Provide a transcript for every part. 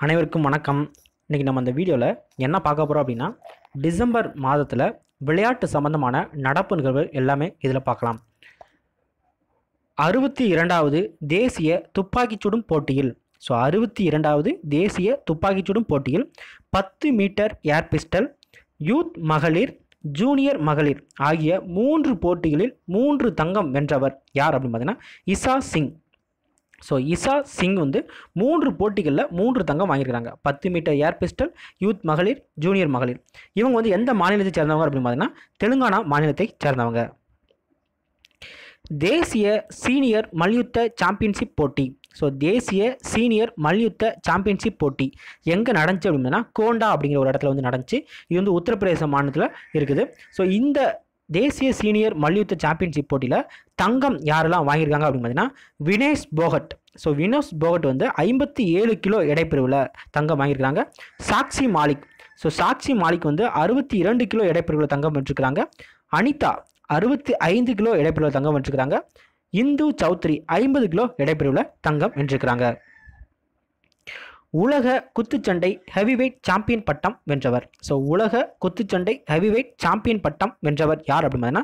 அனைவருக்கும் வணக்கம். இன்றைக்கி நம்ம இந்த வீடியோவில் என்ன பார்க்க போகிறோம் அப்படின்னா டிசம்பர் மாதத்தில் விளையாட்டு சம்பந்தமான நடப்பு நிகழ்வுகள் எல்லாமே இதில் பார்க்கலாம். அறுபத்தி இரண்டாவது தேசிய துப்பாக்கிச் சுடும் போட்டியில் ஸோ அறுபத்தி இரண்டாவது தேசிய துப்பாக்கிச் சுடும் போட்டியில் பத்து மீட்டர் ஏர் பிஸ்டல் யூத் மகளிர் ஜூனியர் மகளிர் ஆகிய மூன்று போட்டிகளில் மூன்று தங்கம் வென்றவர் யார் அப்படின்னு பார்த்தீங்கன்னா இசா சிங். ஸோ இசா சிங் வந்து மூன்று போட்டிகளில் மூன்று தங்கம் வாங்கியிருக்காங்க பத்து மீட்டர் ஏர் பிஸ்டல் யூத் மகளிர் ஜூனியர் மகளிர். இவங்க வந்து எந்த மாநிலத்தை சேர்ந்தவங்க அப்படின்னு பார்த்தீங்கன்னா தெலுங்கானா மாநிலத்தை சேர்ந்தவங்க. தேசிய சீனியர் மல்யுத்த சாம்பியன்ஷிப் போட்டி. ஸோ தேசிய சீனியர் மல்யுத்த சாம்பியன்ஷிப் போட்டி. எங்கே நடந்துச்சு அப்படின்னா கோண்டா அப்படிங்கிற ஒரு இடத்துல வந்து நடந்துச்சு. இது வந்து உத்தரப்பிரதேச மாநிலத்தில் இருக்குது. ஸோ இந்த தேசிய சீனியர் மல்யுத்த சாம்பியன்ஷிப் போட்டியில் தங்கம் யாரெல்லாம் வாங்கியிருக்காங்க அப்படின்னு பார்த்தீங்கன்னா வினேஷ் போகட். ஸோ வினோஸ் போகட் வந்து ஐம்பத்தி ஏழு கிலோ எடைப்பிரிவில் தங்கம் வாங்கியிருக்காங்க. சாக்ஷி மாலிக். ஸோ சாக்ஷி மாலிக் வந்து அறுபத்தி இரண்டு கிலோ எடைப்பிரிவில் தங்கம் வச்சுருக்கிறாங்க அனிதா அறுபத்தி ஐந்து கிலோ எடைப்பிரிவில் தங்கம் வச்சுருக்கிறாங்க இந்து சௌத்ரி ஐம்பது கிலோ எடைப்பிரிவில் தங்கம் வென்றிருக்கிறாங்க. உலக குத்துச்சண்டை ஹெவிவெயிட் சாம்பியன் பட்டம் வென்றவர். ஸோ உலக குத்துச்சண்டை ஹெவிவெயிட் சாம்பியன் பட்டம் வென்றவர் யார் அப்படின்னா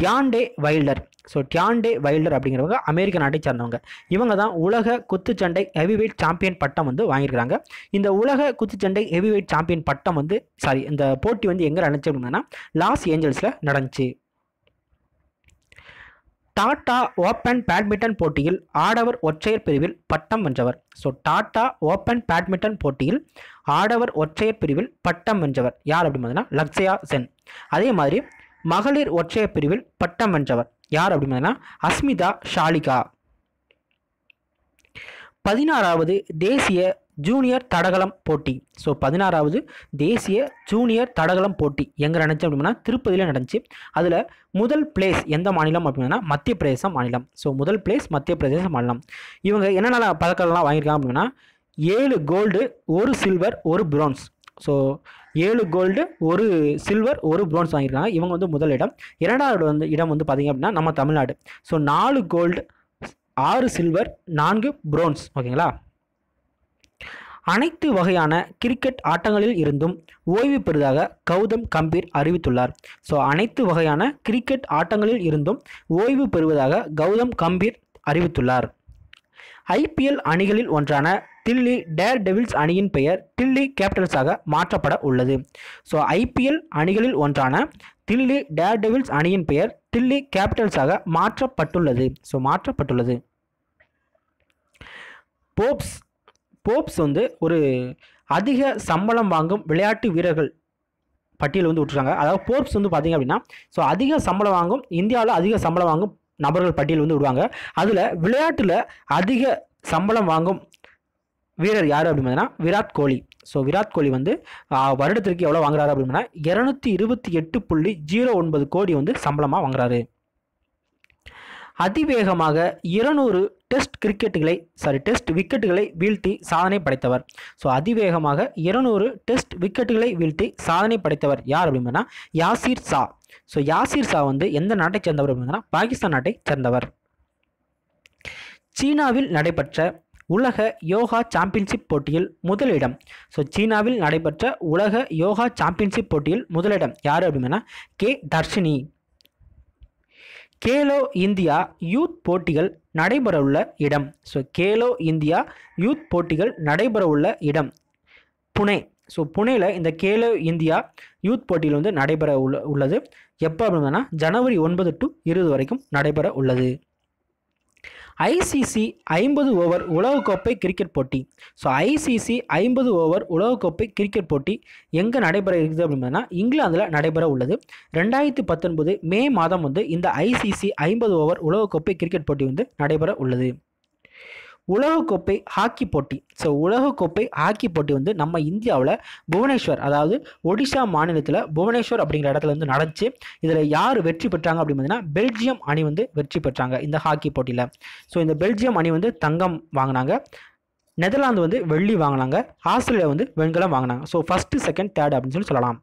Deontay Wilder. So Deontay Wilder அப்படிங்கிறவங்க அமெரிக்க நாட்டை சேர்ந்தவங்க. இவங்க தான் உலக குத்துச்சண்டை ஹெவிவெயிட் சாம்பியன் பட்டம் வந்து வாங்கியிருக்கிறாங்க. இந்த உலக குத்துச்சண்டை ஹெவிவெயிட் சாம்பியன் பட்டம் வந்து சாரி இந்த போட்டி வந்து எங்கே நடந்துச்சு அப்படின்னா லாஸ் ஏஞ்சல்ஸில் நடந்துச்சு. டாடா ஓப்பன் பேட்மிண்டன் போட்டியில் ஆடவர் ஒற்றையர் பிரிவில் பட்டம் வென்றவர். ஸோ டாடா ஓப்பன் பேட்மிண்டன் போட்டியில் ஆடவர் ஒற்றையர் பிரிவில் பட்டம் வென்றவர். யார் அப்படின்னு பார்த்தீங்கன்னா லக்ஸயா சென். அதே மாதிரி மகளிர் ஒற்றையர் பிரிவில் பட்டம் வென்றவர். யார் அப்படின்னு பார்த்தீங்கன்னா அஸ்மிதா ஷாலிகா. பதினாறாவது தேசிய ஜூனியர் தடகளம் போட்டி. ஸோ பதினாறாவது தேசிய ஜூனியர் தடகளம் போட்டி. எங்கே நடந்துச்சு அப்படின்னா திருப்பதியில் நடந்துச்சு. அதில் முதல் பிளேஸ் எந்த மாநிலம் அப்படின்னா மத்திய பிரதேச மாநிலம். ஸோ முதல் பிளேஸ் மத்திய பிரதேச மாநிலம். இவங்க என்னென்ன பதக்கங்கள்லாம் வாங்கியிருக்காங்க அப்படின்னா ஏழு கோல்டு ஒரு சில்வர் ஒரு பிரான்ஸ் ஸோ ஏழு கோல்டு ஒரு சில்வர் ஒரு ப்ரோன்ஸ் வாங்கியிருக்காங்க. இவங்க வந்து முதல் இடம். இரண்டாவது வந்து இடம் வந்து பார்த்திங்க அப்படின்னா நம்ம தமிழ்நாடு. ஸோ நாலு கோல்டு ஆறு சில்வர் நான்கு ப்ரோன்ஸ் ஓகேங்களா அனைத்து வகையான கிரிக்கெட் ஆட்டங்களில் இருந்தும் ஓய்வு பெறுவதாக கௌதம் கம்பீர் அறிவித்துள்ளார். ஸோ அனைத்து வகையான கிரிக்கெட் ஆட்டங்களில் இருந்தும் ஓய்வு பெறுவதாக கௌதம் கம்பீர் அறிவித்துள்ளார். ஐபிஎல் அணிகளில் ஒன்றான தில்லி டேர் டெவில்ஸ் அணியின் பெயர் தில்லி கேபிட்டல்ஸாக மாற்றப்பட உள்ளது. ஸோ ஐபிஎல் அணிகளில் ஒன்றான தில்லி டேர் டெவில்ஸ் அணியின் பெயர் தில்லி கேபிட்டல்ஸாக மாற்றப்பட்டுள்ளது. ஸோ மாற்றப்பட்டுள்ளது. போப்ஸ் போப்ஸ் வந்து ஒரு அதிக சம்பளம் வாங்கும் விளையாட்டு வீரர்கள் பட்டியல் வந்து விட்டுருக்காங்க. அதாவது போப்ஸ் வந்து பார்த்திங்க அப்படின்னா ஸோ அதிக சம்பளம் வாங்கும் இந்தியாவில் அதிக சம்பளம் வாங்கும் நபர்கள் பட்டியல் வந்து விடுவாங்க. அதில் விளையாட்டில் அதிக சம்பளம் வாங்கும் வீரர் யார் அப்படின்னா விராட் கோலி. ஸோ விராட் கோலி வந்து வருடத்திற்கு எவ்வளோ வாங்குறாரு அப்படின்னா இரநூத்தி இருபத்தி எட்டு புள்ளி ஜீரோ ஒன்பது கோடி வந்து சம்பளமாக வாங்குறாரு. அதிவேகமாக இருநூறு டெஸ்ட் கிரிக்கெட்டுகளை சாரி டெஸ்ட் விக்கெட்டுகளை வீழ்த்தி சாதனை படைத்தவர். ஸோ அதிவேகமாக இருநூறு டெஸ்ட் விக்கெட்டுகளை வீழ்த்தி சாதனை படைத்தவர் யார் அப்படின்னா யாசிர் ஷா. ஸோ யாசிர் ஷா வந்து எந்த நாட்டை சேர்ந்தவர் அப்படின்னா பாகிஸ்தான் நாட்டை சேர்ந்தவர். சீனாவில் நடைபெற்ற உலக யோகா சாம்பியன்ஷிப் போட்டியில் முதலிடம். ஸோ சீனாவில் நடைபெற்ற உலக யோகா சாம்பியன்ஷிப் போட்டியில் முதலிடம் யார் அப்படின்னா K Dharshini. Khelo India youth போட்டிகள் நடைபெறவுள்ள இடம். ஸோ கேலோ இந்தியா யூத் போட்டிகள் நடைபெறவுள்ள இடம். புனே. ஸோ புனேயில் இந்த கேலோ இந்தியா யூத் போட்டியில் வந்து நடைபெற உள்ள உள்ளது. எப்போ அப்படின்னா ஜனவரி ஒன்பது டு இருபது வரைக்கும் நடைபெற உள்ளது ஐசிசி ஐம்பது ஓவர் உலகக்கோப்பை கிரிக்கெட் போட்டி. ஸோ ஐசிசி ஐம்பது ஓவர் உலகக்கோப்பை கிரிக்கெட் போட்டி எங்கே நடைபெற இருக்குது அப்படின்னா இங்கிலாந்தில் நடைபெற உள்ளது. ரெண்டாயிரத்தி பத்தொன்பது மே மாதம் வந்து இந்த ஐசிசி ஐம்பது ஓவர் உலகக்கோப்பை கிரிக்கெட் போட்டி வந்து நடைபெற உள்ளது. உலகக்கோப்பை ஹாக்கி போட்டி. ஸோ உலகக்கோப்பை ஹாக்கி போட்டி வந்து நம்ம இந்தியாவில் புவனேஸ்வர் அதாவது ஒடிசா மாநிலத்தில் புவனேஸ்வர் அப்படிங்கிற இடத்துல வந்து நடந்துச்சு. இதில் யார் வெற்றி பெற்றாங்க அப்படின்னு பார்த்தீங்கன்னா பெல்ஜியம் அணி வந்து வெற்றி பெற்றாங்க இந்த ஹாக்கி போட்டியில். ஸோ இந்த பெல்ஜியம் அணி வந்து தங்கம் வாங்கினாங்க. நெதர்லாந்து வந்து வெள்ளி வாங்கினாங்க. ஆஸ்திரேலியா வந்து வெண்கலம் வாங்கினாங்க. ஸோ ஃபஸ்ட்டு செகண்ட் தேர்ட் அப்படின்னு சொல்லி சொல்லலாம்.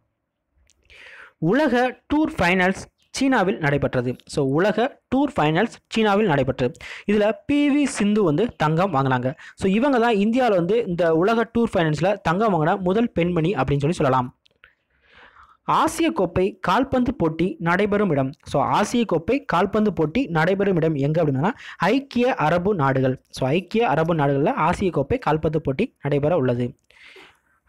உலக டூர் ஃபைனல்ஸ் சீனாவில் நடைபெற்றது. ஸோ உலக டூர் ஃபைனல்ஸ் சீனாவில் நடைபெற்றது இதில் பிவி சிந்து வந்து தங்கம் வாங்கினாங்க. ஸோ இவங்க தான் இந்தியாவில் வந்து இந்த உலக டூர் ஃபைனல்ஸில் தங்கம் வாங்கின முதல் பெண்மணி அப்படின்னு சொல்லி சொல்லலாம். ஆசிய கோப்பை கால்பந்து போட்டி நடைபெறும் இடம். ஸோ ஆசிய கோப்பை கால்பந்து போட்டி நடைபெறும் இடம் எங்கே அப்படின்னா ஐக்கிய அரபு நாடுகள். ஸோ ஐக்கிய அரபு நாடுகளில் ஆசிய கோப்பை கால்பந்து போட்டி நடைபெற உள்ளது.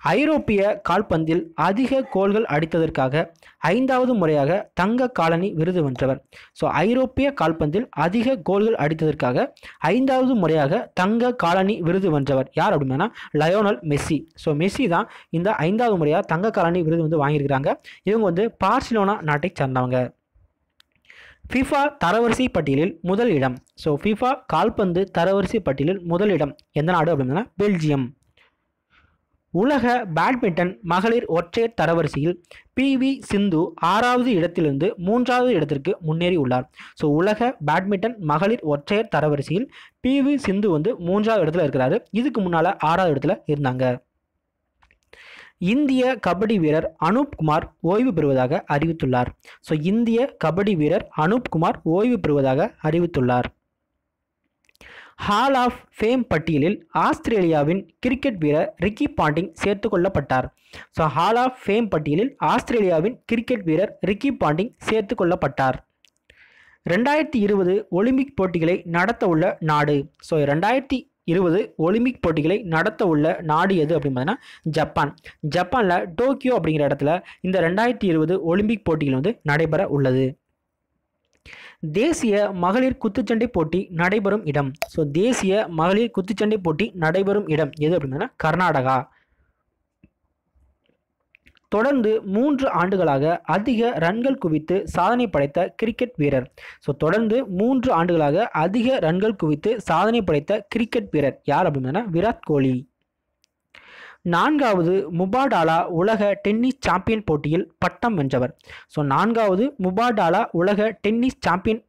ஐரோப்பிய கால்பந்தில் அதிக கோல்கள் அடித்ததற்காக ஐந்தாவது முறையாக தங்க காலனி விருது வென்றவர். ஸோ ஐரோப்பிய கால்பந்தில் அதிக கோல்கள் அடித்ததற்காக ஐந்தாவது முறையாக தங்க காலனி விருது வென்றவர். யார் அப்படின்னா லயோனல் மெஸ்ஸி ஸோ மெஸ்ஸி தான் இந்த ஐந்தாவது முறையாக தங்க காலனி விருது வந்து வாங்கியிருக்கிறாங்க. இவங்க வந்து பார்சிலோனா நாட்டை சார்ந்தவங்க. ஃபிஃபா தரவரிசை பட்டியலில் முதல் இடம். ஸோ ஃபிஃபா கால்பந்து தரவரிசை பட்டியலில் முதல் இடம் எந்த நாடு அப்படின்னா பெல்ஜியம். உலக பேட்மிண்டன் மகளிர் ஒற்றையர் தரவரிசையில் பிவி சிந்து ஆறாவது இடத்திலிருந்து மூன்றாவது இடத்திற்கு முன்னேறி உள்ளார் ஸோ உலக பேட்மிண்டன் மகளிர் ஒற்றையர் தரவரிசையில் பிவி சிந்து வந்து மூன்றாவது இடத்துல இருக்கிறாரு. இதுக்கு முன்னால் ஆறாவது இடத்துல இருந்தாங்க. இந்திய கபடி வீரர் அனூப் குமார் ஓய்வு பெறுவதாக அறிவித்துள்ளார். ஸோ இந்திய கபடி வீரர் அனூப் குமார் ஓய்வு பெறுவதாக அறிவித்துள்ளார். ஹால் ஆஃப் ஃபேம் பட்டியலில் ஆஸ்திரேலியாவின் கிரிக்கெட் வீரர் ரிக்கி பாண்டிங் சேர்த்து கொள்ளப்பட்டார் ஸோ ஹால் ஆஃப் ஃபேம் பட்டியலில் ஆஸ்திரேலியாவின் கிரிக்கெட் வீரர் ரிக்கி பாண்டிங் சேர்த்து கொள்ளப்பட்டார் ரெண்டாயிரத்தி இருபது ஒலிம்பிக் போட்டிகளை நடத்த உள்ள நாடு. ஸோ ரெண்டாயிரத்தி இருபது ஒலிம்பிக் போட்டிகளை நடத்த உள்ள நாடு எது அப்படின்னு பார்த்தீங்கன்னா ஜப்பான். ஜப்பானில் டோக்கியோ அப்படிங்கிற இடத்துல இந்த ரெண்டாயிரத்தி இருபது ஒலிம்பிக் போட்டிகள் வந்து நடைபெற உள்ளது. தேசிய மகளிர் குத்துச்சண்டை போட்டி நடைபெறும் இடம். ஸோ தேசிய மகளிர் குத்துச்சண்டை போட்டி நடைபெறும் இடம் எது அப்படின்னா கர்நாடகா. தொடர்ந்து மூன்று ஆண்டுகளாக அதிக ரன்கள் குவித்து சாதனை படைத்த கிரிக்கெட் வீரர். ஸோ தொடர்ந்து மூன்று ஆண்டுகளாக அதிக ரன்கள் குவித்து சாதனை படைத்த கிரிக்கெட் வீரர் யார் அப்படின்னா விராட் கோலி. நான்காவது முபாடாலா உலக டென்னிஸ் சாம்பியன் போட்டியில் பட்டம் வென்றவர். ஸோ நான்காவது முபாடாலா உலக டென்னிஸ் சாம்பியன்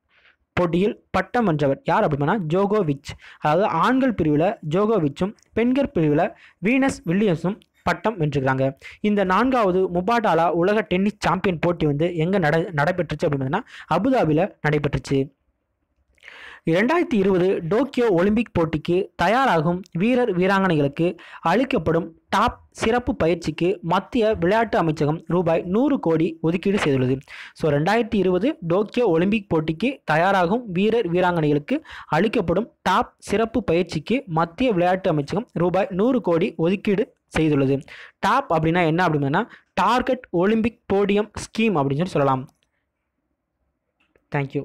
போட்டியில் பட்டம் வென்றவர். யார் அப்படின்னா? ஜோகோவிச். அதாவது ஆண்கள் பிரிவில் ஜோகோவிச்சும் பெண்கள் பிரிவில் வீனஸ் வில்லியம்ஸும் பட்டம் வென்றுக்கிறாங்க இந்த நான்காவது முபாடாலா உலக டென்னிஸ் சாம்பியன் போட்டி வந்து எங்கே நட நடைபெற்றுச்சு அப்படின்னா அபுதாபியில் நடைபெற்றுச்சு. இரண்டாயிரத்தி இருபது டோக்கியோ ஒலிம்பிக் போட்டிக்கு தயாராகும் வீரர் வீராங்கனைகளுக்கு அளிக்கப்படும் டாப் சிறப்பு பயிற்சிக்கு மத்திய விளையாட்டு அமைச்சகம் ரூபாய் நூறு கோடி ஒதுக்கீடு செய்துள்ளது. ஸோ ரெண்டாயிரத்தி இருபது டோக்கியோ ஒலிம்பிக் போட்டிக்கு தயாராகும் வீரர் வீராங்கனைகளுக்கு அளிக்கப்படும் டாப் சிறப்பு பயிற்சிக்கு மத்திய விளையாட்டு அமைச்சகம் ரூபாய் நூறு கோடி ஒதுக்கீடு செய்துள்ளது. டாப் அப்படின்னா என்ன அப்படின்னா டார்கெட் ஒலிம்பிக் போடியம் ஸ்கீம் அப்படின்னு சொல்லி சொல்லலாம். தேங்க்யூ